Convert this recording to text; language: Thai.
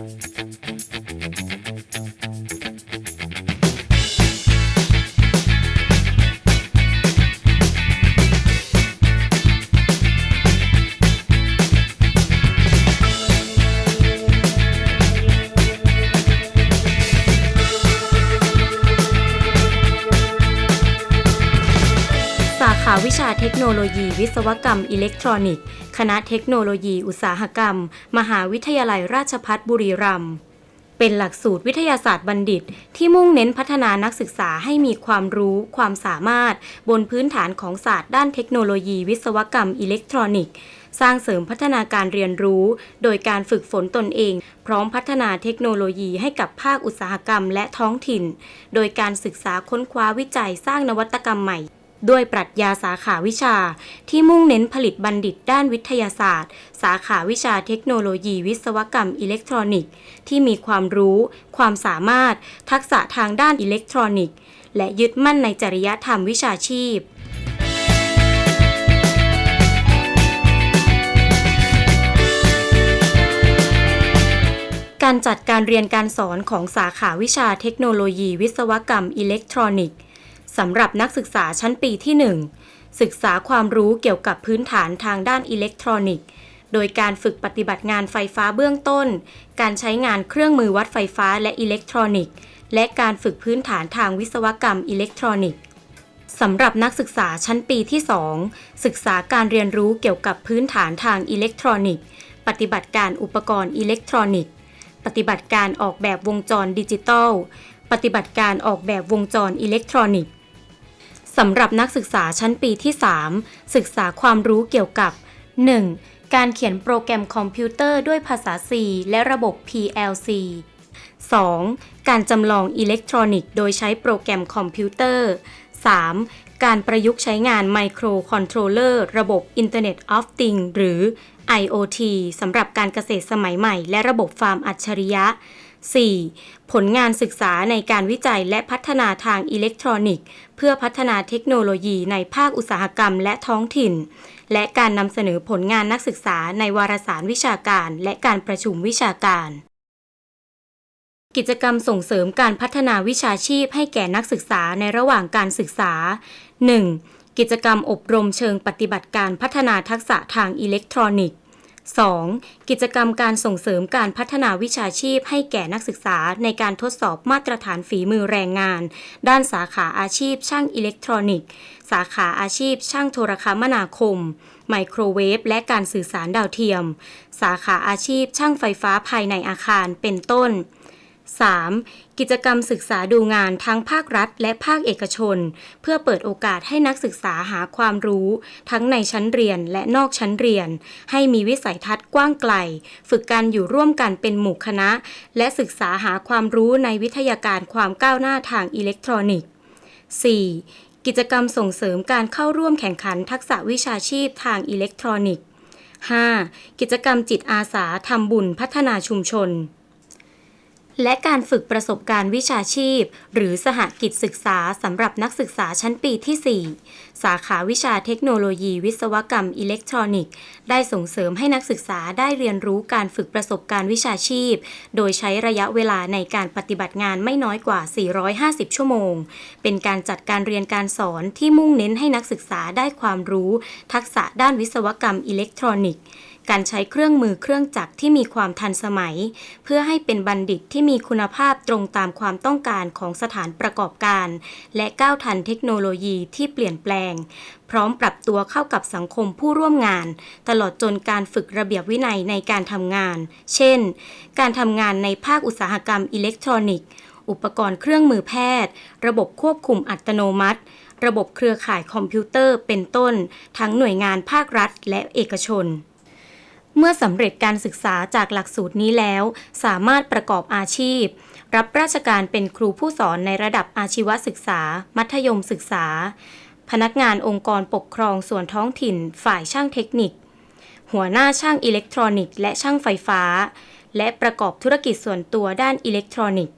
สาขาวิชาเทคโนโลยีวิศวกรรมอิเล็กทรอนิกส์ คณะเทคโนโลยีอุตสาหกรรม มหาวิทยาลัยราชภัฏบุรีรัมย์เป็นหลักสูตรวิทยาศาสตร์บัณฑิต ที่มุ่งเน้นพัฒนานักศึกษาให้มีความรู้ ความสามารถ บนพื้นฐานของศาสตร์ด้านเทคโนโลยีวิศวกรรมอิเล็กทรอนิกส์ สร้างเสริมพัฒนาการเรียนรู้ โดยการฝึกฝนตนเอง พร้อมพัฒนาเทคโนโลยีให้กับภาคอุตสาหกรรมและท้องถิ่น โดยการศึกษาค้นคว้าวิจัยสร้างนวัตกรรมใหม่ ด้วยปรัชญาสาขาวิชาที่มุ่งเน้นผลิตบัณฑิตด้านวิทยาศาสตร์ สาขาวิชาเทคโนโลยีวิศวกรรมอิเล็กทรอนิกส์ ที่มีความรู้ ความสามารถ ทักษะทางด้านอิเล็กทรอนิกส์ และยึดมั่นในจริยธรรมวิชาชีพการจัดการเรียนการสอนของสาขาวิชาเทคโนโลยีวิศวกรรมอิเล็กทรอนิกส์ สำหรับนักศึกษาชั้นปีที่ 1 ศึกษาความรู้เกี่ยวกับพื้นฐานทางด้านอิเล็กทรอนิกส์ โดยการฝึกปฏิบัติงานไฟฟ้าเบื้องต้น การใช้งานเครื่องมือวัดไฟฟ้าและอิเล็กทรอนิกส์ และการฝึกพื้นฐานทางวิศวกรรมอิเล็กทรอนิกส์สำหรับนักศึกษาชั้นปีที่ 2 ศึกษาการเรียนรู้เกี่ยวกับพื้นฐานทางอิเล็กทรอนิกส์ ปฏิบัติการอุปกรณ์อิเล็กทรอนิกส์ ปฏิบัติการออกแบบวงจรดิจิตอล ปฏิบัติการออกแบบวงจรอิเล็กทรอนิกส์ สำหรับนักศึกษาชั้นปีที่ 3 ศึกษาความรู้เกี่ยวกับ 1. การเขียนโปรแกรมคอมพิวเตอร์ด้วยภาษา C และระบบ PLC 2. การจำลองอิเล็กทรอนิกส์โดยใช้โปรแกรมคอมพิวเตอร์ 3. การประยุกต์ใช้งานไมโครคอนโทรลเลอร์ระบบ Internet of Things หรือ IoT สำหรับการเกษตรสมัยใหม่ และระบบฟาร์มอัจฉริยะ 4. ผลงานศึกษาในการวิจัยและพัฒนาทางอิเล็กทรอนิกส์ เพื่อพัฒนาเทคโนโลยีในภาคอุตสาหกรรมและท้องถิ่น และการนำเสนอผลงานนักศึกษาในวารสารวิชาการ และการประชุมวิชาการ กิจกรรมส่งเสริมการพัฒนาวิชาชีพให้แก่นักศึกษาในระหว่างการศึกษา 1. กิจกรรมอบรมเชิงปฏิบัติการพัฒนาทักษะทางอิเล็กทรอนิกส์ 2. กิจกรรมการส่งเสริมการพัฒนาวิชาชีพให้แก่นักศึกษาในการทดสอบมาตรฐานฝีมือแรงงาน ด้านสาขาอาชีพช่างอิเล็กทรอนิกส์ สาขาอาชีพช่างโทรคมนาคม ไมโครเวฟและการสื่อสารดาวเทียม สาขาอาชีพช่างไฟฟ้าภายในอาคารเป็นต้น 3. กิจกรรมศึกษาดูงานทั้งภาครัฐ และภาคเอกชน เพื่อเปิดโอกาสให้นักศึกษาหาความรู้ ทั้งในชั้นเรียนและนอกชั้นเรียน ให้มีวิสัยทัศน์กว้างไกล ฝึกการอยู่ร่วมกันเป็นหมู่คณะ และศึกษาหาความรู้ในวิทยาการความก้าวหน้าทางอิเล็กทรอนิกส์ 4. กิจกรรมส่งเสริมการเข้าร่วมแข่งขันทักษะวิชาชีพทางอิเล็กทรอนิกส์ 5. กิจกรรมจิตอาสาทำบุญพัฒนาชุมชน และการฝึกประสบการณ์วิชาชีพ หรือสหกิจศึกษาสำหรับนักศึกษาชั้นปีที่ 4 สาขาวิชาเทคโนโลยีวิศวกรรมอิเล็กทรอนิกส์ ได้ส่งเสริมให้นักศึกษาได้เรียนรู้การฝึกประสบการณ์วิชาชีพ โดยใช้ระยะเวลาในการปฏิบัติงานไม่น้อยกว่า 450 ชั่วโมง เป็นการจัดการเรียนการสอนที่มุ่งเน้นให้นักศึกษาได้ความรู้ ทักษะด้านวิศวกรรมอิเล็กทรอนิกส์ การใช้เครื่องมือเครื่องจักรที่มีความทันสมัย เพื่อให้เป็นบัณฑิตที่มีคุณภาพตรงตามความต้องการของสถานประกอบการ และก้าวทันเทคโนโลยีที่เปลี่ยนแปลง พร้อมปรับตัวเข้ากับสังคมผู้ร่วมงาน ตลอดจนการฝึกระเบียบวินัยในการทำงาน เช่น การทำงานในภาคอุตสาหกรรมอิเล็กทรอนิกส์ อุปกรณ์เครื่องมือแพทย์ ระบบควบคุมอัตโนมัติ ระบบเครือข่ายคอมพิวเตอร์เป็นต้น ทั้งหน่วยงานภาครัฐและเอกชน เมื่อสำเร็จการศึกษาจากหลักสูตรนี้แล้ว สามารถประกอบอาชีพ รับราชการเป็นครูผู้สอนในระดับอาชีวศึกษา มัธยมศึกษา พนักงานองค์กรปกครองส่วนท้องถิ่น ฝ่ายช่างเทคนิค หัวหน้าช่างอิเล็กทรอนิกส์และช่างไฟฟ้า และประกอบธุรกิจส่วนตัวด้านอิเล็กทรอนิกส์